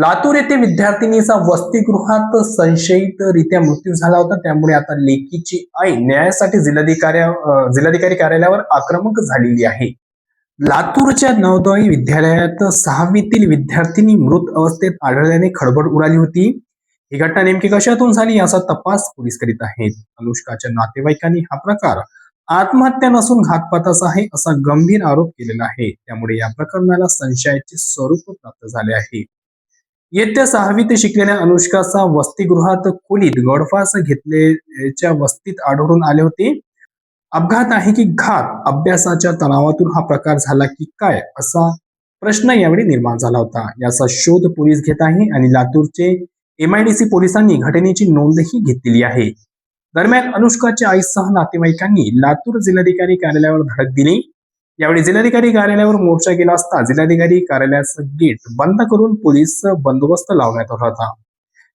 लातूर येथे विद्यार्थिनीचा वसतिगृहात संशयितरित्या मृत्यू झाला होता. त्यामुळे आता लेकीची आई न्यायासाठी जिल्हाधिकाऱ्या जिल्हाधिकारी कार्यालयावर आक्रमक झालेली आहे. लातूरच्या नवदोई विद्यालयात सहावीतील विद्यार्थिनी मृत अवस्थेत आढळल्याने खळबळ उडाली होती. ही घटना नेमकी कशातून झाली याचा तपास पोलीस करीत आहेत. अनुष्काच्या नातेवाईकांनी हा प्रकार आत्महत्या नसून घातपाताचा आहे असा गंभीर आरोप केलेला आहे. त्यामुळे या प्रकरणाला संशयाचे स्वरूप प्राप्त झाले आहे. येत्या सहावीत शिकलेल्या अनुष्काचा वसतिगृहात खोलीत गोडफास घेतल्याच्या वस्तीत आढळून आले होते. अपघात आहे की घात अभ्यासाच्या तणावातून हा प्रकार झाला की काय असा प्रश्न यावेळी निर्माण झाला होता. याचा शोध पोलीस घेत आहे आणि लातूरचे एमआयडीसी पोलिसांनी घटनेची नोंदही घेतलेली आहे. दरम्यान अनुष्काच्या आईसह नातेवाईकांनी लातूर जिल्हाधिकारी कार्यालयावर धडक दिली. यावेळी जिल्हाधिकारी कार्यालयावर मोर्चा केला असता जिल्हाधिकारी कार्यालयाचं गेट बंद करून पोलीस बंदोबस्त लावण्यात आला होता.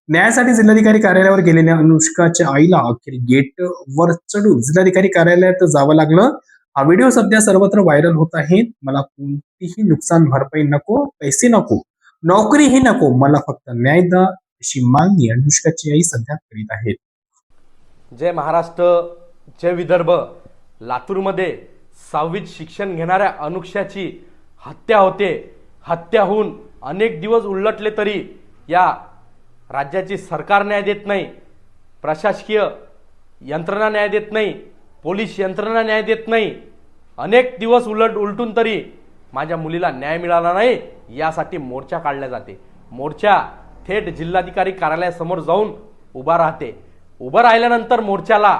न्यायासाठी जिल्हाधिकारी कार्यालयावर गेलेल्या अनुष्काच्या आईला अखेर गेट वर चढून जिल्हाधिकारी कार्यालयात जावं लागलं. हा व्हिडिओ सध्या सर्वत्र व्हायरल होत आहे मला कोणतीही नुकसान भरपाई नको पैसे नको नोकरीही नको मला फक्त न्याय द्या अशी मागणी अनुष्काची आई सध्या करीत आहेत. जय महाराष्ट्र जय विदर्भ. लातूरमध्ये सहावीत शिक्षण घेणाऱ्या अनुक्षाची हत्या होते. हत्या होऊन अनेक दिवस उलटले तरी या राज्याची सरकार न्याय देत नाही प्रशासकीय यंत्रणा न्याय देत नाही पोलीस यंत्रणा न्याय देत नाही. अनेक दिवस उलट उलटून तरी माझ्या मुलीला न्याय मिळाला नाही यासाठी मोर्चा काढला जाते. मोर्चा थेट जिल्हाधिकारी कार्यालयासमोर जाऊन उभा राहते. उभं राहिल्यानंतर मोर्चाला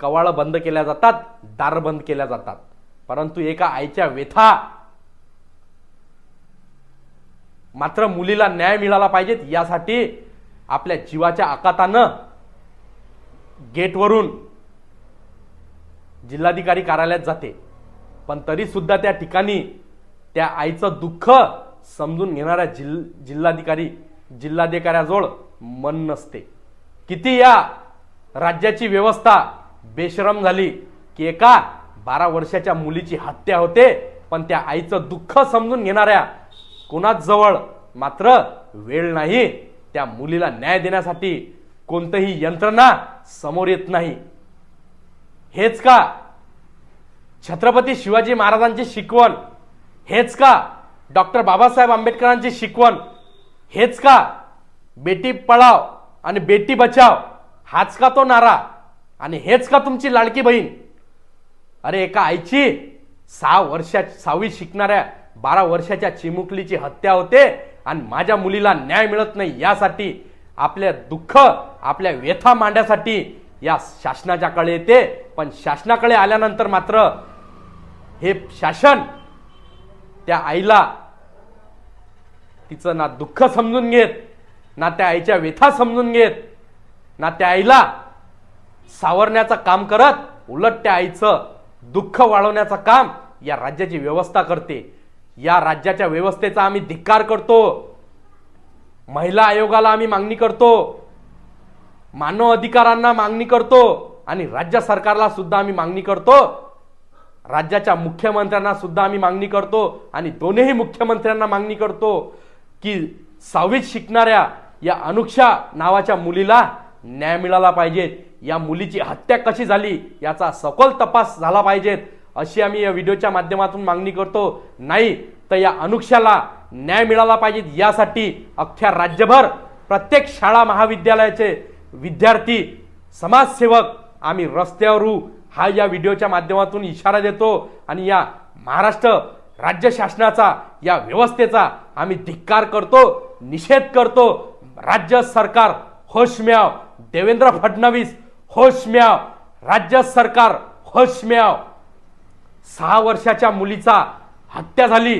कवाळं बंद केल्या जातात दार बंद केल्या जातात. परंतु एका आईच्या व्यथा. मात्र मुलीला न्याय मिळाला पाहिजेत यासाठी आपल्या जीवाच्या आकातानं गेटवरून जिल्हाधिकारी कार्यालयात जाते. पण तरी सुद्धा त्या ठिकाणी त्या आईचं दुःख समजून घेणाऱ्या जिल जिल्हाधिकारी जिल्हाधिकाऱ्याजवळ मन नसते. किती या राज्याची व्यवस्था बेशरम झाली की एका बारा वर्षाच्या मुलीची हत्या होते पण त्या आईचं दुःख समजून घेणाऱ्या कोणाच जवळ मात्र वेळ नाही. त्या मुलीला न्याय देण्यासाठी कोणतंही यंत्रणा समोर येत नाही. हेच का छत्रपती शिवाजी महाराजांची शिकवण? हेच का डॉक्टर बाबासाहेब आंबेडकरांची शिकवण? हेच का बेटी पळाव आणि बेटी बचाव? हाच का तो नारा? आणि हेच का तुमची लाडकी बहीण? अरे एका आईची सहा वर्षा सहावी शिकणाऱ्या बारा वर्षाच्या चिमुकलीची हत्या होते आणि माझ्या मुलीला न्याय मिळत नाही यासाठी आपल्या दुःख आपल्या व्यथा मांडण्यासाठी या शासनाच्याकडे येते. पण शासनाकडे आल्यानंतर मात्र हे शासन त्या आईला तिचं ना दुःख समजून घेत ना त्या आईच्या व्यथा समजून घेत ना त्या आईला सावरण्याचं काम करत उलट त्या आईचं दुःख वाढवण्याचं काम या राज्याची व्यवस्था करते. या राज्याच्या व्यवस्थेचा आम्ही धिक्कार करतो. महिला आयोगाला आम्ही मागणी करतो. मानव अधिकारांना मागणी करतो आणि राज्य सरकारला सुद्धा आम्ही मागणी करतो. राज्याच्या मुख्यमंत्र्यांना सुद्धा आम्ही मागणी करतो आणि दोन्ही मुख्यमंत्र्यांना मागणी करतो की सहावीत शिकणाऱ्या या अनुक्षा नावाच्या मुलीला न्याय मिळाला पाहिजे. या मुलीची हत्या कशी झाली याचा सखोल तपास झाला पाहिजेत अशी आम्ही या व्हिडिओच्या माध्यमातून मागणी करतो. नाही तर या अनुक्षाला न्याय मिळाला पाहिजे यासाठी अख्ख्या राज्यभर प्रत्येक शाळा महाविद्यालयाचे विद्यार्थी समाजसेवक आम्ही रस्त्यावर हा या व्हिडिओच्या माध्यमातून इशारा देतो आणि या महाराष्ट्र राज्य शासनाचा या व्यवस्थेचा आम्ही धिक्कार करतो निषेध करतो. राज्य सरकार होश देवेंद्र फडणवीस होश म्याव राज्य सरकार होश म्याव सहा वर्षाच्या मुलीचा हत्या झाली.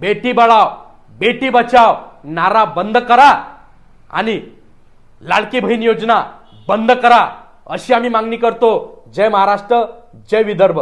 बेटी बढाव बेटी बचाव नारा बंद करा आणि लाडकी बहीण योजना बंद करा अशी आम्ही मागणी करतो. जय महाराष्ट्र जय विदर्भ.